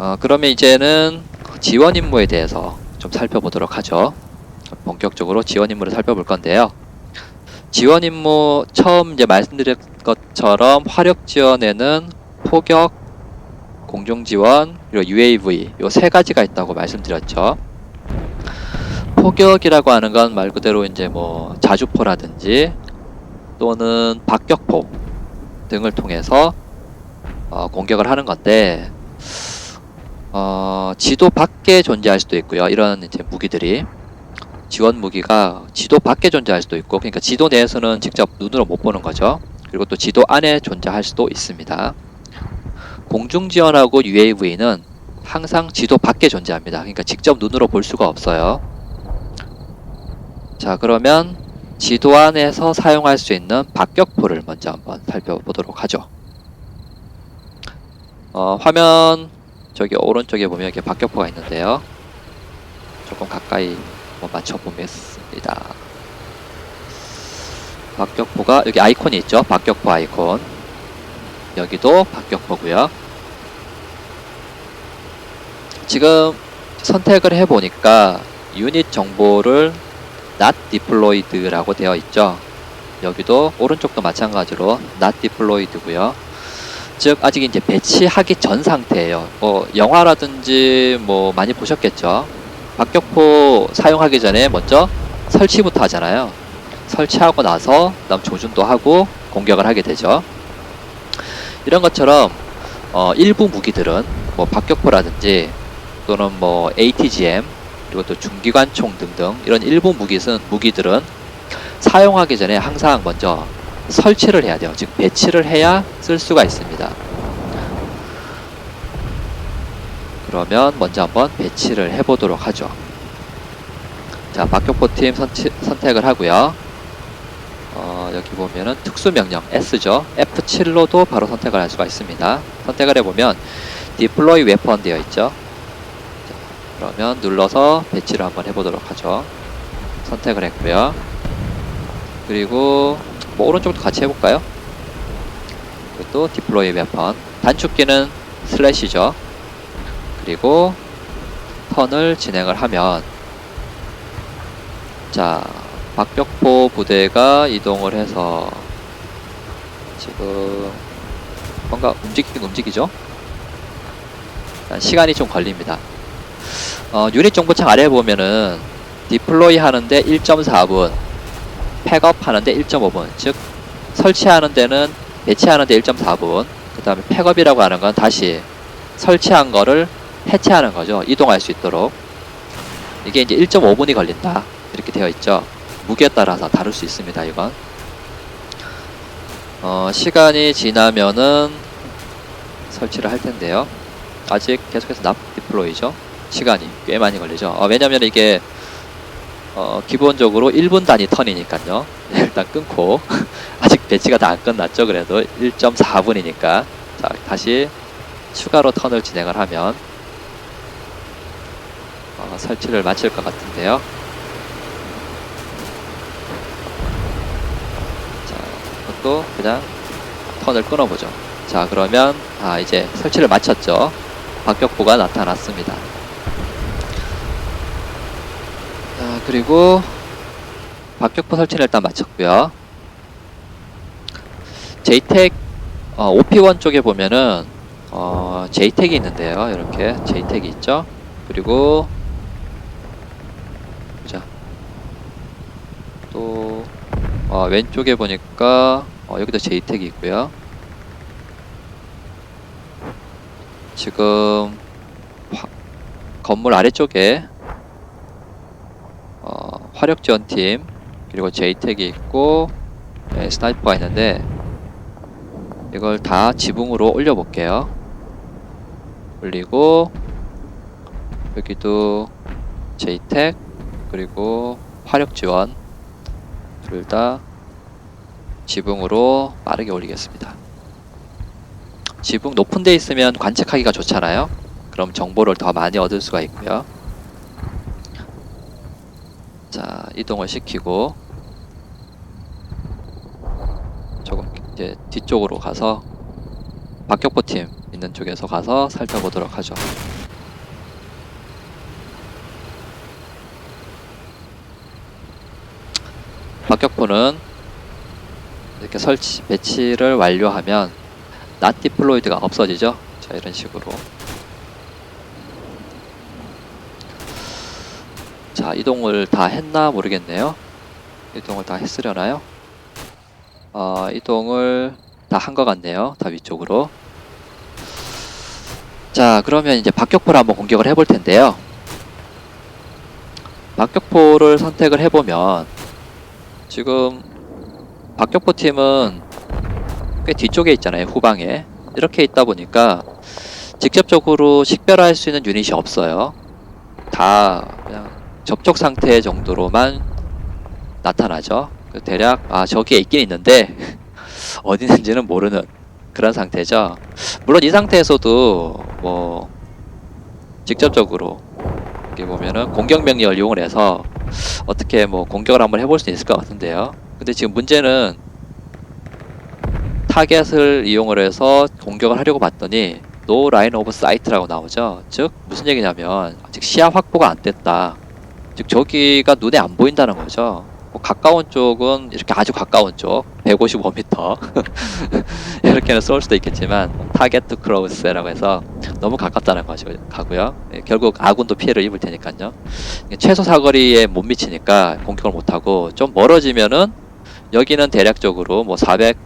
어, 그러면 이제는 지원 임무에 대해서 좀 살펴보도록 하죠. 본격적으로 지원 임무를 살펴볼 건데요. 지원 임무 처음 이제 말씀드린 것처럼 화력 지원에는 포격, 공중 지원, 그리고 UAV 요 세 가지가 있다고 말씀드렸죠. 포격이라고 하는 건 말 그대로 이제 뭐 자주포라든지 또는 박격포 등을 통해서 어, 공격을 하는 건데 어, 지도 밖에 존재할 수도 있고요. 이런 이제 무기들이 지원 무기가 지도 밖에 존재할 수도 있고, 그러니까 지도 내에서는 직접 눈으로 못 보는 거죠. 그리고 또 지도 안에 존재할 수도 있습니다. 공중 지원하고 UAV는 항상 지도 밖에 존재합니다. 그러니까 직접 눈으로 볼 수가 없어요. 자, 그러면 지도 안에서 사용할 수 있는 박격포를 먼저 한번 살펴보도록 하죠. 어, 화면 저기 오른쪽에 보면 이렇게 박격포가 있는데요. 조금 가까이 한번 맞춰보겠습니다. 박격포가 여기 아이콘이 있죠. 박격포 아이콘. 여기도 박격포고요. 지금 선택을 해보니까 유닛 정보를 not deployed라고 되어 있죠. 여기도 오른쪽도 마찬가지로 not deployed고요. 즉 아직 이제 배치하기 전 상태예요. 뭐 영화라든지 뭐 많이 보셨겠죠. 박격포 사용하기 전에 먼저 설치부터 하잖아요. 설치하고 나서 그다음 조준도 하고 공격을 하게 되죠. 이런 것처럼 어, 일부 무기들은 뭐 박격포라든지 또는 뭐 ATGM 그리고 또 중기관총 등등 이런 일부 무기는 무기들은 사용하기 전에 항상 먼저 설치를 해야 돼요. 즉 배치를 해야 쓸 수가 있습니다. 그러면 먼저 한번 배치를 해보도록 하죠. 자, 박격포 팀 선치, 선택을 하고요. 어, 여기 보면은 특수 명령 S죠. F7로도 바로 선택을 할 수가 있습니다. 선택을 해보면 Deploy Weapon 되어 있죠. 자, 그러면 눌러서 배치를 한번 해보도록 하죠. 선택을 했고요. 그리고 뭐 오른쪽도 같이 해볼까요? 이것도 Deploy Weapon. 단축키는 슬래시죠. 그리고 턴을 진행을 하면 자 박격포 부대가 이동을 해서 지금 뭔가 움직이긴 움직이죠 시간이 좀 걸립니다 어, 유닛 정보창 아래에 보면은 디플로이 하는데 1.4분 팩업 하는데 1.5분 즉 설치하는 데는 배치하는 데 1.4분 그 다음에 팩업이라고 하는 건 다시 설치한 거를 해체하는 거죠. 이동할 수 있도록. 이게 이제 1.5분이 걸린다. 이렇게 되어 있죠. 무게에 따라서 다를 수 있습니다. 이건. 어, 시간이 지나면은 설치를 할 텐데요. 아직 계속해서 납 디플로이죠. 시간이 꽤 많이 걸리죠. 어, 왜냐면 이게 어, 기본적으로 1분 단위 턴이니까요. 일단 끊고 아직 배치가 다 안 끝났죠. 그래도 1.4분이니까 자 다시 추가로 턴을 진행을 하면 어, 설치를 마칠 것 같은데요. 자, 이것도 그냥 턴을 끊어보죠. 자, 그러면 아 이제 설치를 마쳤죠. 박격포가 나타났습니다. 자, 그리고 박격포 설치를 일단 마쳤고요. JTEC 어, OP1 쪽에 보면은 어, JTEC이 있는데요. 이렇게 JTEC이 있죠. 그리고 자, 또 어, 왼쪽에 보니까 어, 여기도 JTEC이 있고요. 지금 화- 건물 아래쪽에 어, 화력 지원팀 그리고 JTEC이 있고 네, 스나이퍼가 있는데 이걸 다 지붕으로 올려볼게요. 올리고 여기도 JTEC 그리고 화력 지원 둘 다 지붕으로 빠르게 올리겠습니다. 지붕 높은 데 있으면 관측하기가 좋잖아요. 그럼 정보를 더 많이 얻을 수가 있고요. 자, 이동을 시키고 조금 이제 뒤쪽으로 가서 박격포 팀 있는 쪽에서 가서 살펴보도록 하죠. 박격포는 이렇게 설치 배치를 완료하면 낫 디플로이드가 없어지죠. 자 이런 식으로 자 이동을 다 했나 모르겠네요. 이동을 다 했으려나요? 어, 이동을 다 한 것 같네요. 다 위쪽으로. 자, 그러면 이제 박격포를 한번 공격을 해볼 텐데요. 박격포를 선택을 해보면 지금 박격포 팀은 꽤 뒤쪽에 있잖아요. 후방에. 이렇게 있다 보니까 직접적으로 식별할 수 있는 유닛이 없어요. 다 그냥 접촉 상태 정도로만 나타나죠. 그 대략 아 저기에 있긴 있는데 어디 있는지는 모르는 그런 상태죠. 물론 이 상태에서도 뭐 직접적으로 이렇게 보면은 공격 명령을 이용을 해서 어떻게 뭐 공격을 한번 해볼 수 있을 것 같은데요. 근데 지금 문제는 타겟을 이용을 해서 공격을 하려고 봤더니 노 라인 오브 사이트라고 나오죠. 즉 무슨 얘기냐면 아직 시야 확보가 안 됐다. 즉 저기가 눈에 안 보인다는 거죠. 뭐 가까운 쪽은 이렇게 아주 가까운 쪽 155m 이렇게는 쏠 수도 있겠지만 타겟 투 크로스라고 해서 너무 가깝다는 거죠 가고요. 예, 결국 아군도 피해를 입을 테니까요. 최소 사거리에 못 미치니까 공격을 못하고 좀 멀어지면은 여기는 대략적으로 뭐 400,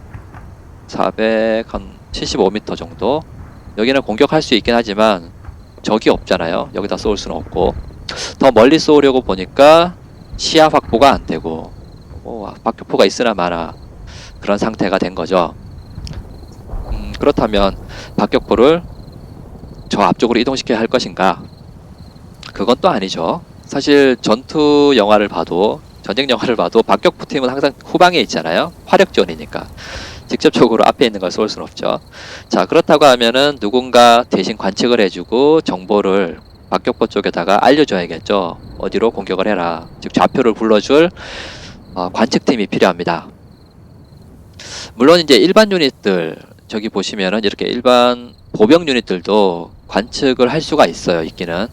400한 75m 정도 여기는 공격할 수 있긴 하지만 적이 없잖아요. 여기다 쏠 수는 없고 더 멀리 쏘려고 보니까 시야 확보가 안 되고 뭐 박격포가 있으나 마나 그런 상태가 된 거죠. 음, 그렇다면 박격포를 저 앞쪽으로 이동시켜야 할 것인가? 그건 또 아니죠. 사실 전투 영화를 봐도 전쟁 영화를 봐도 박격포 팀은 항상 후방에 있잖아요. 화력 지원이니까 직접적으로 앞에 있는 걸 쏠 수는 없죠. 자 그렇다고 하면은 누군가 대신 관측을 해주고 정보를 박격포 쪽에다가 알려줘야겠죠. 어디로 공격을 해라. 즉 좌표를 불러줄 어, 관측팀이 필요합니다. 물론 이제 일반 유닛들 저기 보시면은 이렇게 일반 보병 유닛들도 관측을 할 수가 있어요. 있기는.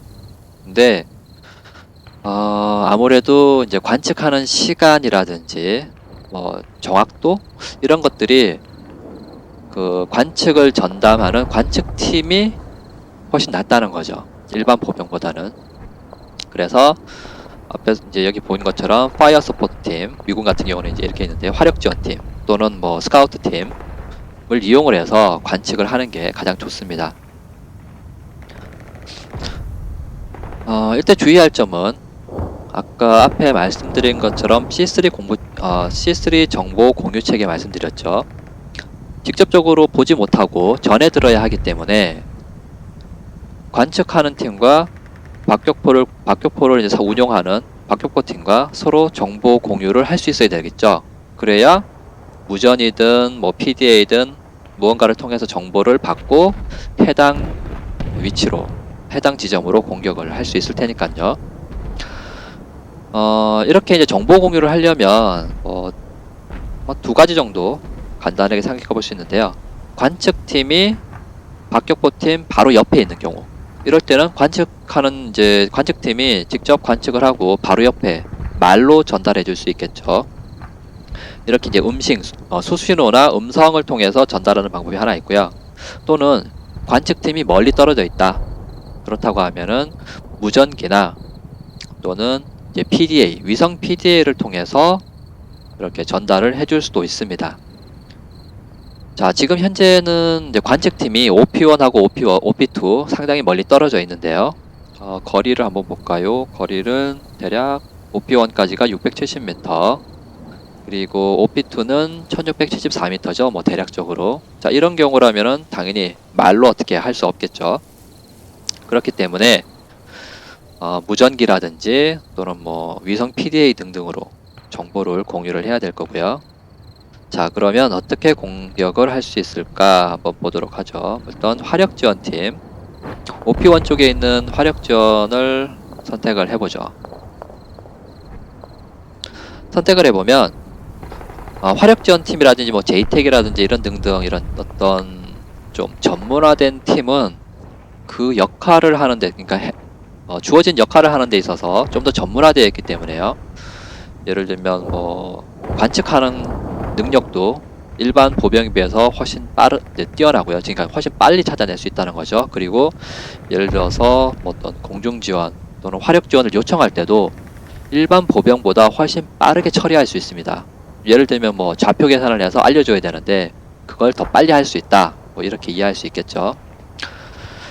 근데 어, 아무래도 이제 관측하는 시간이라든지 뭐 정확도 이런 것들이 그 관측을 전담하는 관측팀이 훨씬 낫다는 거죠. 일반 보병보다는. 그래서 앞에 이제 여기 보이는 것처럼 파이어 서포트 팀, 미군 같은 경우는 이제 이렇게 있는데 화력 지원 팀 또는 뭐 스카우트 팀을 이용을 해서 관측을 하는 게 가장 좋습니다. 어, 일단 주의할 점은 아까 앞에 말씀드린 것처럼 C3 공부 어, C3 정보 공유 체계 말씀드렸죠. 직접적으로 보지 못하고 전해 들어야 하기 때문에 관측하는 팀과 박격포를 박격포를 이제 운용하는 박격포 팀과 서로 정보 공유를 할 수 있어야 되겠죠. 그래야 무전이든 뭐 PDA든 무언가를 통해서 정보를 받고 해당 위치로 해당 지점으로 공격을 할 수 있을 테니까요. 어, 이렇게 이제 정보 공유를 하려면 어, 뭐두 가지 정도 간단하게 생각해 볼 수 있는데요. 관측팀이 박격포 팀 바로 옆에 있는 경우 이럴 때는 관측하는 이제 관측팀이 직접 관측을 하고 바로 옆에 말로 전달해 줄 수 있겠죠. 이렇게 이제 음식, 어, 수신호나 음성을 통해서 전달하는 방법이 하나 있고요. 또는 관측팀이 멀리 떨어져 있다. 그렇다고 하면은 무전기나 또는 이제 PDA, 위성 PDA를 통해서 이렇게 전달을 해줄 수도 있습니다. 자, 지금 현재는 이제 관측팀이 OP1하고 OP1, OP2 상당히 멀리 떨어져 있는데요. 어, 거리를 한번 볼까요? 거리는 대략 OP1까지가 670m, 그리고 OP2는 1674m죠. 뭐 대략적으로. 자, 이런 경우라면은 당연히 말로 어떻게 할 수 없겠죠. 그렇기 때문에 어, 무전기라든지 또는 뭐 위성 PDA 등등으로 정보를 공유를 해야 될 거고요. 자 그러면 어떻게 공격을 할 수 있을까 한번 보도록 하죠. 일단 화력 지원팀. OP1 쪽에 있는 화력 지원을 선택을 해보죠. 선택을 해보면 어, 화력 지원팀이라든지 뭐 JTEC이라든지 이런 등등 이런 어떤 좀 전문화된 팀은 그 역할을 하는데, 그러니까 해- 어, 주어진 역할을 하는 데 있어서 좀 더 전문화되어 있기 때문에요. 예를 들면 뭐 관측하는 능력도 일반 보병에 비해서 훨씬 빠르, 네, 뛰어나고요. 그러니까 훨씬 빨리 찾아낼 수 있다는 거죠. 그리고 예를 들어서 뭐 어떤 공중 지원 또는 화력 지원을 요청할 때도 일반 보병보다 훨씬 빠르게 처리할 수 있습니다. 예를 들면 뭐 좌표 계산을 해서 알려줘야 되는데 그걸 더 빨리 할 수 있다. 뭐 이렇게 이해할 수 있겠죠.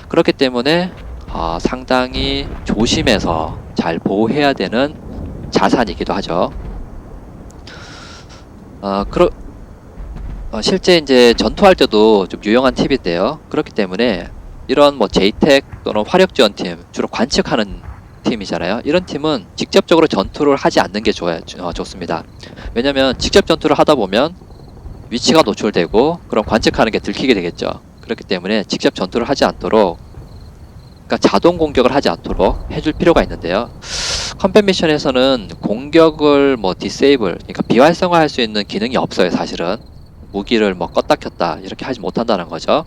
그렇기 때문에 아, 상당히 조심해서 잘 보호해야 되는 자산이기도 하죠. 아, 그러, 어, 실제 이제 전투할 때도 좀 유용한 팁인데요. 그렇기 때문에 이런 뭐 제이텍 또는 화력 지원 팀 주로 관측하는 팀이잖아요. 이런 팀은 직접적으로 전투를 하지 않는 게 좋아요. 어, 좋습니다. 왜냐면 직접 전투를 하다 보면 위치가 노출되고 그럼 관측하는 게 들키게 되겠죠. 그렇기 때문에 직접 전투를 하지 않도록 그러니까 자동 공격을 하지 않도록 해줄 필요가 있는데요. 컴뱃 미션에서는 공격을 뭐 디세이블 그러니까 비활성화할 수 있는 기능이 없어요. 사실은 무기를 뭐 껐다 켰다 이렇게 하지 못한다는 거죠.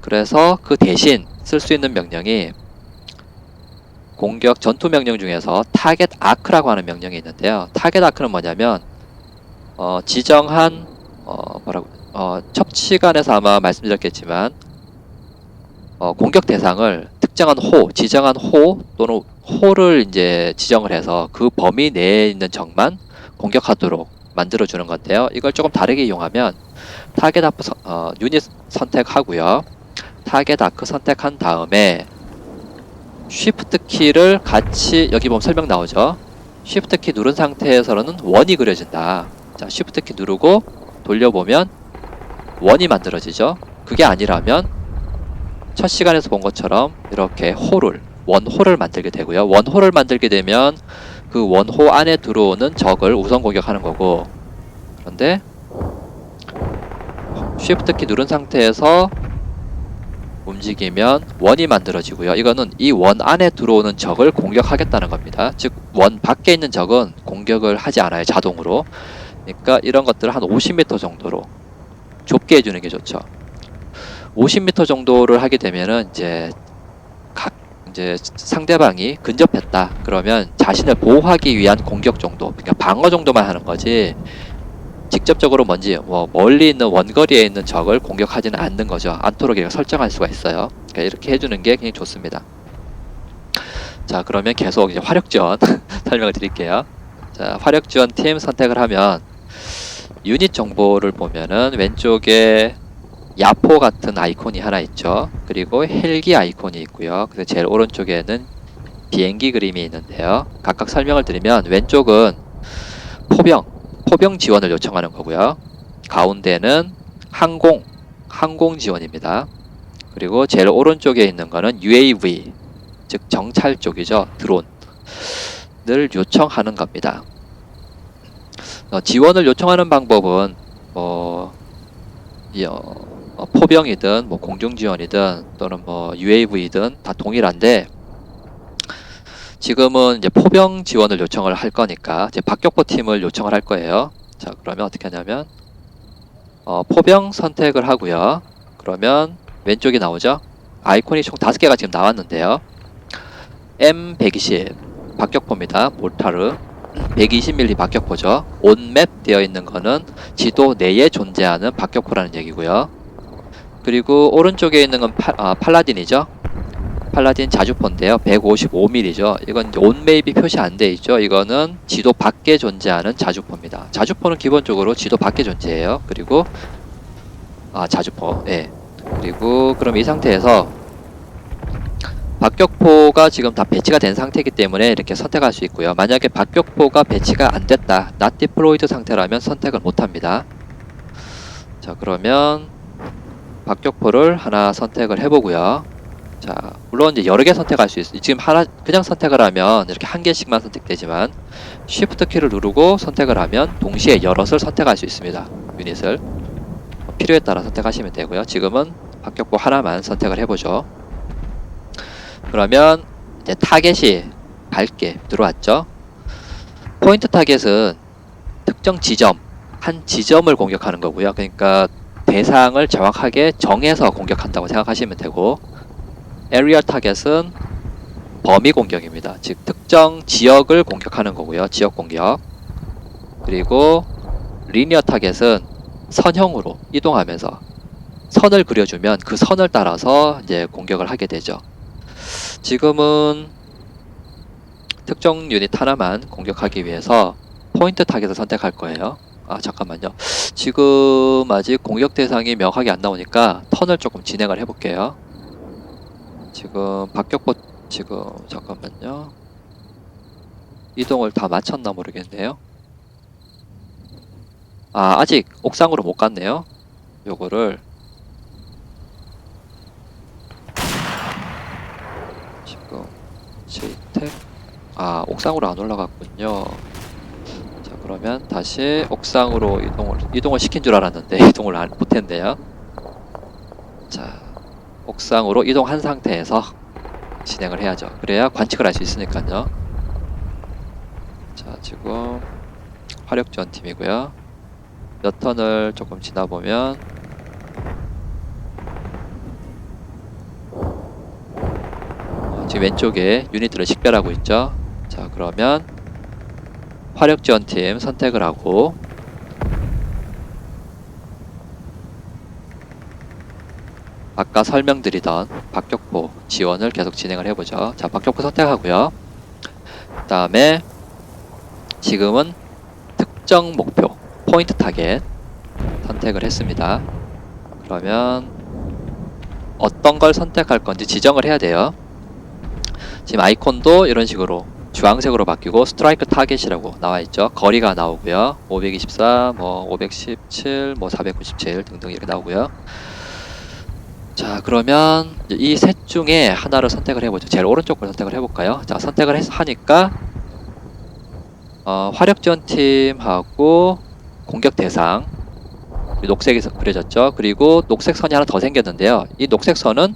그래서 그 대신 쓸 수 있는 명령이 공격 전투 명령 중에서 타겟 아크라고 하는 명령이 있는데요. 타겟 아크는 뭐냐면 어, 지정한 어, 뭐라고 어, 첩시간에서 아마 말씀드렸겠지만 어, 공격 대상을 특정한 호, 지정한 호 또는 호를 이제 지정을 해서 그 범위 내에 있는 적만 공격하도록 만들어 주는 건데요. 이걸 조금 다르게 이용하면 타겟 선- 어, 유닛 선택하고요. 타겟 아크 선택한 다음에 쉬프트 키를 같이 여기 보면 설명 나오죠. 쉬프트 키 누른 상태에서는 원이 그려진다. 자, 쉬프트 키 누르고 돌려보면 원이 만들어지죠. 그게 아니라면 첫 시간에서 본 것처럼 이렇게 홀을 원홀을 만들게 되고요. 원홀을 만들게 되면 그 원호 안에 들어오는 적을 우선 공격하는 거고 그런데 쉬프트 키 누른 상태에서 움직이면 원이 만들어지고요. 이거는 이 원 안에 들어오는 적을 공격하겠다는 겁니다. 즉 원 밖에 있는 적은 공격을 하지 않아요. 자동으로. 그러니까 이런 것들을 한 50m 정도로 좁게 해주는 게 좋죠. 50m 정도를 하게 되면은 이제 각 이제 상대방이 근접했다 그러면 자신을 보호하기 위한 공격 정도, 그러니까 방어 정도만 하는 거지. 직접적으로 뭔지 뭐 멀리 있는 원거리에 있는 적을 공격하지는 않는 거죠. 이렇게 설정할 수가 있어요. 그러니까 이렇게 해주는 게 굉장히 좋습니다. 자 그러면 계속 이제 화력 지원 설명을 드릴게요. 자 화력 지원 팀 선택을 하면 유닛 정보를 보면은 왼쪽에 야포 같은 아이콘이 하나 있죠. 그리고 헬기 아이콘이 있고요. 그리고 제일 오른쪽에는 비행기 그림이 있는데요. 각각 설명을 드리면 왼쪽은 포병, 포병 지원을 요청하는 거고요. 가운데는 항공, 항공 지원입니다. 그리고 제일 오른쪽에 있는 거는 UAV, 즉 정찰 쪽이죠. 드론을 요청하는 겁니다. 어, 지원을 요청하는 방법은 뭐 이, 어, 어, 포병이든 뭐 공중 지원이든 또는 뭐 UAV든 다 동일한데 지금은 이제 포병 지원을 요청을 할 거니까 이제 박격포 팀을 요청을 할 거예요. 자 그러면 어떻게 하냐면 어, 포병 선택을 하고요. 그러면 왼쪽이 나오죠. 아이콘이 총 다섯 개가 지금 나왔는데요. M120 박격포입니다. 몰타르 120mm 박격포죠. 온맵 되어 있는 거는 지도 내에 존재하는 박격포라는 얘기고요. 그리고 오른쪽에 있는 건 팔, 아, 팔라딘이죠. 팔라딘 자주포인데요. 155mm죠. 이건 온맵이 표시 안 돼 있죠. 이거는 지도 밖에 존재하는 자주포입니다. 자주포는 기본적으로 지도 밖에 존재해요. 그리고 아 자주포. 예. 그리고 그럼 이 상태에서 박격포가 지금 다 배치가 된 상태이기 때문에 이렇게 선택할 수 있고요. 만약에 박격포가 배치가 안 됐다, not deployed 상태라면 선택을 못 합니다. 자, 그러면 박격포를 하나 선택을 해보고요. 자, 물론 이제 여러 개 선택할 수 있어요. 지금 하나 그냥 선택을 하면 이렇게 한 개씩만 선택되지만 Shift 키를 누르고 선택을 하면 동시에 여럿을 선택할 수 있습니다. 유닛을 필요에 따라 선택하시면 되고요. 지금은 박격포 하나만 선택을 해보죠. 그러면 이제 타겟이 밝게 들어왔죠. 포인트 타겟은 특정 지점 한 지점을 공격하는 거고요. 그러니까 대상을 정확하게 정해서 공격한다고 생각하시면 되고 에리어 타겟은 범위 공격입니다. 즉 특정 지역을 공격하는 거고요. 지역 공격. 그리고 리니어 타겟은 선형으로 이동하면서 선을 그려주면 그 선을 따라서 이제 공격을 하게 되죠. 지금은 특정 유닛 하나만 공격하기 위해서 포인트 타겟을 선택할 거예요. 아 잠깐만요. 지금 아직 공격 대상이 명확하게 안 나오니까 턴을 조금 진행을 해볼게요. 지금 박격포 지금 잠깐만요. 이동을 다 마쳤나 모르겠네요. 아 아직 옥상으로 못 갔네요. 요거를 지금 제이택 아 옥상으로 안 올라갔군요. 자 그러면 다시 옥상으로 이동을 이동을 시킨 줄 알았는데 이동을 안, 못했네요. 자 옥상으로 이동한 상태에서 진행을 해야죠. 그래야 관측을 할 수 있으니까요. 자 지금 화력 지원 팀이고요. 몇 턴을 조금 지나 보면 어, 지금 왼쪽에 유닛들을 식별하고 있죠. 자 그러면 화력 지원팀 선택을 하고 아까 설명드리던 박격포 지원을 계속 진행을 해보죠. 자 박격포 선택하고요. 그 다음에 지금은 특정 목표 포인트 타겟 선택을 했습니다. 그러면 어떤 걸 선택할 건지 지정을 해야 돼요. 지금 아이콘도 이런 식으로 주황색으로 바뀌고 스트라이크 타겟이라고 나와 있죠. 거리가 나오고요. 524, 뭐 517, 뭐 497 등등 이렇게 나오고요. 자 그러면 이 셋 중에 하나를 선택을 해보죠. 제일 오른쪽 걸 선택을 해볼까요? 자 선택을 하니까 어, 화력 지원팀하고 공격 대상 녹색에서 그려졌죠. 그리고 녹색 선이 하나 더 생겼는데요. 이 녹색 선은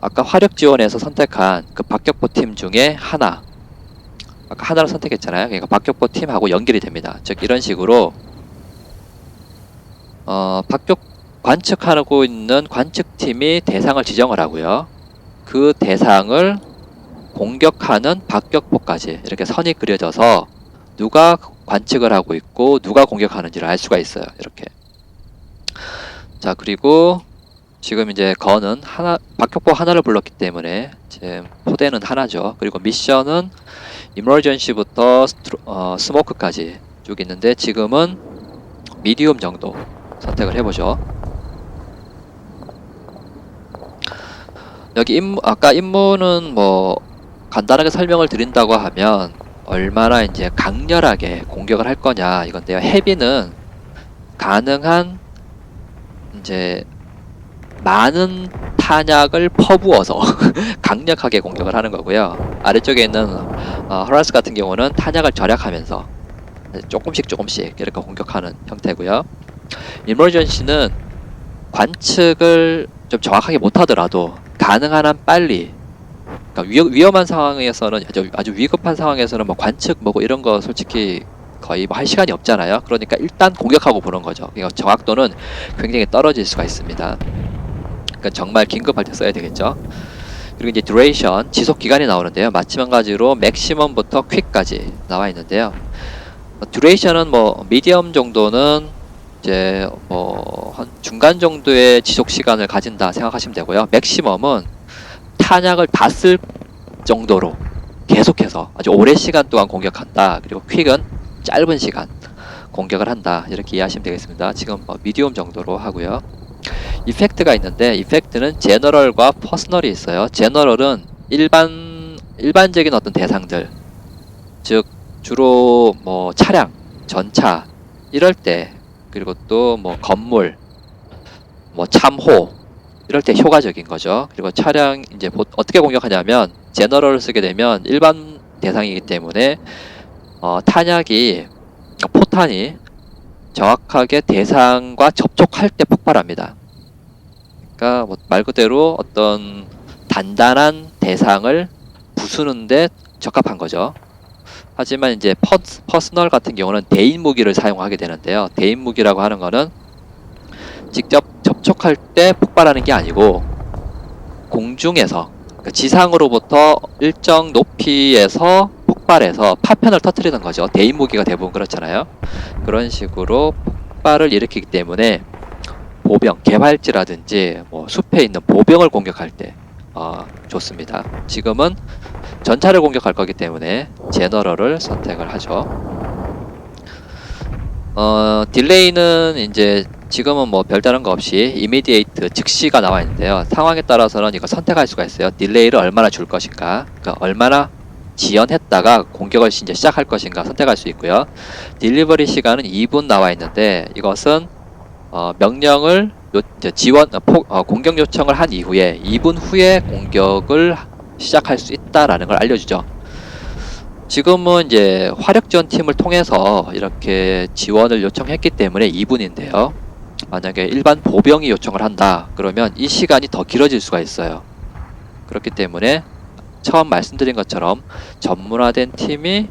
아까 화력 지원에서 선택한 그 박격포 팀 중에 하나 아까 하나를 선택했잖아요. 그러니까 박격포 팀하고 연결이 됩니다. 즉 이런 식으로 어, 박격 관측하고 있는 관측팀이 대상을 지정을 하고요. 그 대상을 공격하는 박격포까지 이렇게 선이 그려져서 누가 관측을 하고 있고 누가 공격하는지를 알 수가 있어요. 이렇게. 자 그리고 지금 이제 건은 하나 박격포 하나를 불렀기 때문에 지금 포대는 하나죠. 그리고 미션은 이머전시부터 어, 스모크까지 쭉 있는데 지금은 미디움 정도 선택을 해보죠. 여기 임무 아까 임무는 뭐 간단하게 설명을 드린다고 하면 얼마나 이제 강렬하게 공격을 할 거냐 이건데요. 헤비는 가능한 이제 많은 탄약을 퍼부어서 강력하게 공격을 하는 거고요. 아래쪽에 있는 어, 허라스 같은 경우는 탄약을 절약하면서 조금씩 조금씩 이렇게 공격하는 형태고요. 이머전시는 관측을 좀 정확하게 못하더라도 가능한 한 빨리 그러니까 위, 위험 한 상황에서는 아주, 아주 위급한 상황에서는 뭐 관측 뭐고 이런 거 솔직히 거의 뭐 할 시간이 없잖아요. 그러니까 일단 공격하고 보는 거죠. 그러니까 정확도는 굉장히 떨어질 수가 있습니다. 그러니까 정말 긴급할 때 써야 되겠죠. 그리고 이제 duration 지속 기간이 나오는데요. 마찬가지로 맥시멈부터 퀵까지 나와 있는데요. duration은 뭐 미디엄 정도는 이제 뭐 한 중간 정도의 지속 시간을 가진다 생각하시면 되고요. 맥시멈은 탄약을 다 쓸 정도로 계속해서 아주 오랜 시간 동안 공격한다. 그리고 퀵은 짧은 시간 공격을 한다. 이렇게 이해하시면 되겠습니다. 지금 뭐 미디움 정도로 하고요. 이펙트가 있는데 이펙트는 제너럴과 퍼스널이 있어요. 제너럴은 일반 일반적인 어떤 대상들 즉 주로 뭐 차량, 전차 이럴 때 그리고 또 뭐 건물, 뭐 참호 이럴 때 효과적인 거죠. 그리고 차량 이제 보- 어떻게 공격하냐면 제너럴을 쓰게 되면 일반 대상이기 때문에 어, 탄약이 포탄이 정확하게 대상과 접촉할 때 폭발합니다. 그러니까 뭐 말 그대로 어떤 단단한 대상을 부수는데 적합한 거죠. 하지만 이제 퍼, 퍼스널 같은 경우는 대인 무기를 사용하게 되는데요. 대인 무기라고 하는 거는 직접 접촉할 때 폭발하는 게 아니고 공중에서 그러니까 지상으로부터 일정 높이에서 폭발해서 파편을 터트리는 거죠. 대인 무기가 대부분 그렇잖아요. 그런 식으로 폭발을 일으키기 때문에 보병, 개활지라든지 뭐 숲에 있는 보병을 공격할 때 어, 좋습니다. 지금은 전차를 공격할 거기 때문에 제너럴을 선택을 하죠. 어, 딜레이는 이제 지금은 뭐 별다른 거 없이 이미디에이트 즉시가 나와 있는데요. 상황에 따라서는 이거 선택할 수가 있어요. 딜레이를 얼마나 줄 것인가, 그러니까 얼마나 지연했다가 공격을 이제 시작할 것인가 선택할 수 있고요. 딜리버리 시간은 2분 나와 있는데 이것은 어, 명령을 요, 지원 어, 포, 어, 공격 요청을 한 이후에 2분 후에 공격을 시작할 수 있다라는 걸 알려주죠. 지금은 이제 화력 지원 팀을 통해서 이렇게 지원을 요청했기 때문에 2분인데요. 만약에 일반 보병이 요청을 한다 그러면 이 시간이 더 길어질 수가 있어요. 그렇기 때문에 처음 말씀드린 것처럼 전문화된 팀이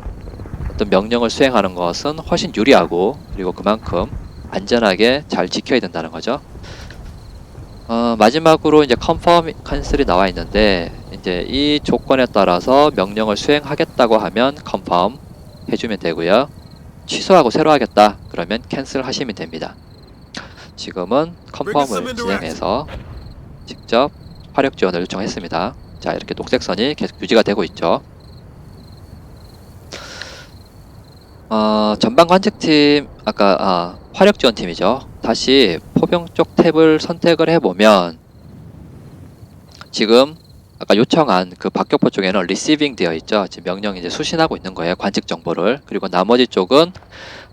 어떤 명령을 수행하는 것은 훨씬 유리하고 그리고 그만큼 안전하게 잘 지켜야 된다는 거죠. 어, 마지막으로 이제 컨펌 캔슬이 나와 있는데 이제 이 조건에 따라서 명령을 수행하겠다고 하면 컨펌 해주면 되고요. 취소하고 새로 하겠다 그러면 캔슬 하시면 됩니다. 지금은 컨펌을 진행해서 직접 화력 지원을 요청했습니다. 자 이렇게 녹색 선이 계속 유지가 되고 있죠. 어, 전방 관측팀 아까 아, 화력 지원팀이죠. 다시 포병 쪽 탭을 선택을 해보면 지금 아까 요청한 그 박격포 쪽에는 리시빙 되어 있죠. 지금 명령이 이제 수신하고 있는 거예요. 관측 정보를. 그리고 나머지 쪽은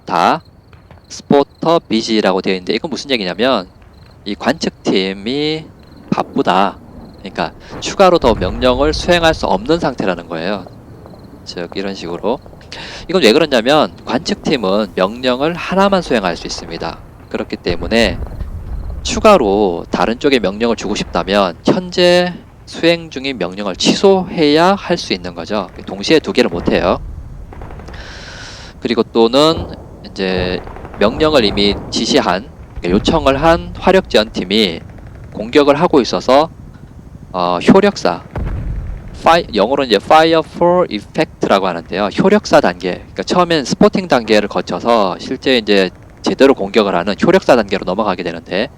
다 스포터 비지라고 되어 있는데 이건 무슨 얘기냐면 이 관측팀이 바쁘다. 그러니까 추가로 더 명령을 수행할 수 없는 상태라는 거예요. 즉 이런 식으로 이건 왜 그러냐면 관측팀은 명령을 하나만 수행할 수 있습니다. 그렇기 때문에 추가로 다른 쪽에 명령을 주고 싶다면 현재 수행 중인 명령을 취소해야 할 수 있는 거죠. 동시에 두 개를 못 해요. 그리고 또는 이제 명령을 이미 지시한 그러니까 요청을 한 화력 지원팀이 공격을 하고 있어서 어, 효력사 파이, 영어로 이제 fire for effect라고 하는데요. 효력사 단계. 그러니까 처음엔 스포팅 단계를 거쳐서 실제 이제 제대로 공격을 하는 효력사 단계로 넘어가게 되는데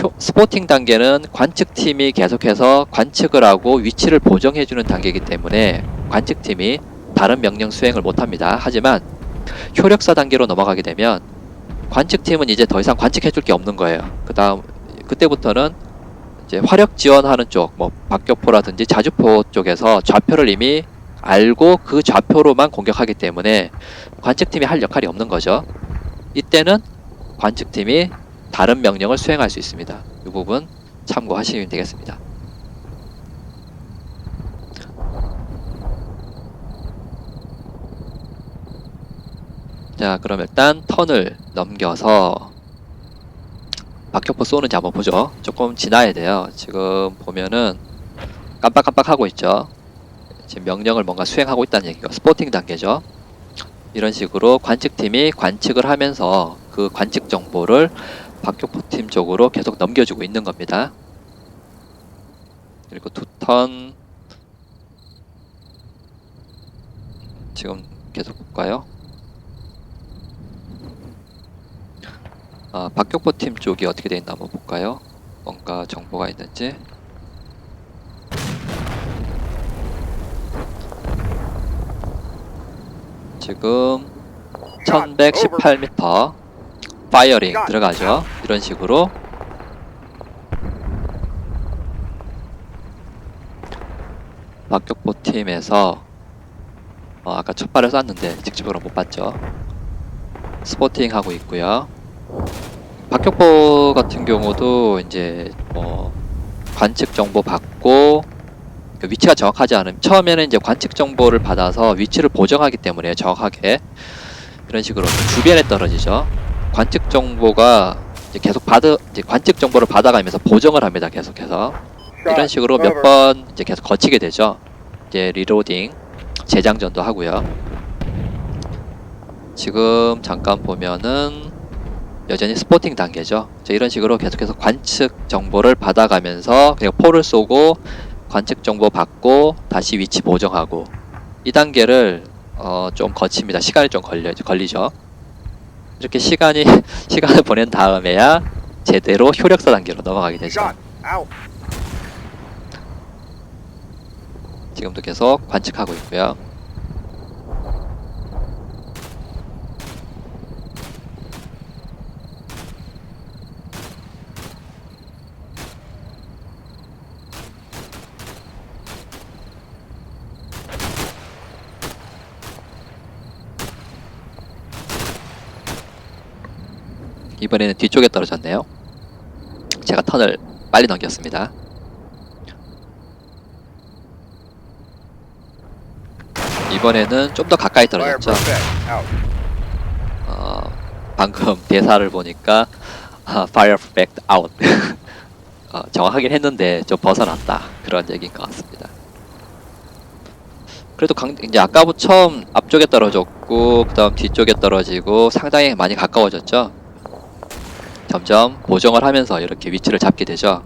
효, 스포팅 단계는 관측팀이 계속해서 관측을 하고 위치를 보정해주는 단계이기 때문에 관측팀이 다른 명령 수행을 못합니다. 하지만 효력사 단계로 넘어가게 되면 관측팀은 이제 더 이상 관측해줄 게 없는 거예요. 그 다음 그때부터는 이제 화력 지원하는 쪽, 뭐 박격포라든지 자주포 쪽에서 좌표를 이미 알고 그 좌표로만 공격하기 때문에 관측팀이 할 역할이 없는 거죠. 이때는 관측팀이 다른 명령을 수행할 수 있습니다. 이 부분 참고하시면 되겠습니다. 자, 그럼 일단 턴을 넘겨서 박격포 쏘는지 한번 보죠. 조금 지나야 돼요. 지금 보면은 깜빡깜빡 하고 있죠. 지금 명령을 뭔가 수행하고 있다는 얘기가 스포팅 단계죠. 이런 식으로 관측팀이 관측을 하면서 그 관측 정보를 박격포 팀 쪽으로 계속 넘겨주고 있는 겁니다. 그리고 두턴 지금 계속 볼까요? 아, 박격포 팀 쪽이 어떻게 돼 있나 한번 볼까요? 뭔가 정보가 있는지. 지금 1118m 파이어링 들어가죠. 이런 식으로 박격포 팀에서 어, 아까 첫 발을 쐈는데 직접으로 못 봤죠. 스포팅 하고 있고요. 박격포 같은 경우도 이제 뭐 관측 정보 받고 그 위치가 정확하지 않으면 처음에는 이제 관측 정보를 받아서 위치를 보정하기 때문에 정확하게 이런 식으로 주변에 떨어지죠. 관측 정보가 이제 계속 받아 이제 관측 정보를 받아가면서 보정을 합니다. 계속해서 이런 식으로 몇 번 이제 계속 거치게 되죠. 이제 리로딩 재장전도 하고요. 지금 잠깐 보면은 여전히 스포팅 단계죠. 자, 이런 식으로 계속해서 관측 정보를 받아가면서 그냥 포를 쏘고 관측 정보 받고 다시 위치 보정하고 이 단계를 어, 좀 거칩니다. 시간이 좀 걸려 걸리죠. 이렇게 시간이 시간을 보낸 다음에야 제대로 효력사 단계로 넘어가게 되죠. 지금도 계속 관측하고 있고요. 이번에는 뒤쪽에 떨어졌네요. 제가 턴을 빨리 넘겼습니다. 이번에는 좀 더 가까이 떨어졌죠. 어, 방금 대사를 보니까 아, fire perfect out. 어, 정확하긴 했는데 좀 벗어났다 그런 얘기인 것 같습니다. 그래도 강, 이제 아까부터 처음 앞쪽에 떨어졌고 그다음 뒤쪽에 떨어지고 상당히 많이 가까워졌죠. 점점 보정을 하면서 이렇게 위치를 잡게 되죠.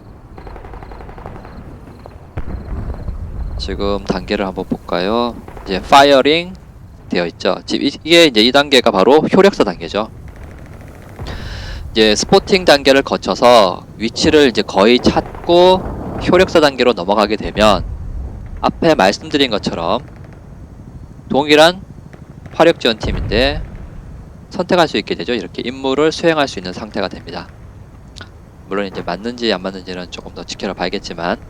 지금 단계를 한번 볼까요? 이제 파이어링 되어 있죠. 이게 이제 이 단계가 바로 효력사 단계죠. 이제 스포팅 단계를 거쳐서 위치를 이제 거의 찾고 효력사 단계로 넘어가게 되면 앞에 말씀드린 것처럼 동일한 화력 지원 팀인데 선택할 수 있게 되죠. 이렇게 임무를 수행할 수 있는 상태가 됩니다. 물론 이제 맞는지 안 맞는지는 조금 더 지켜봐야겠지만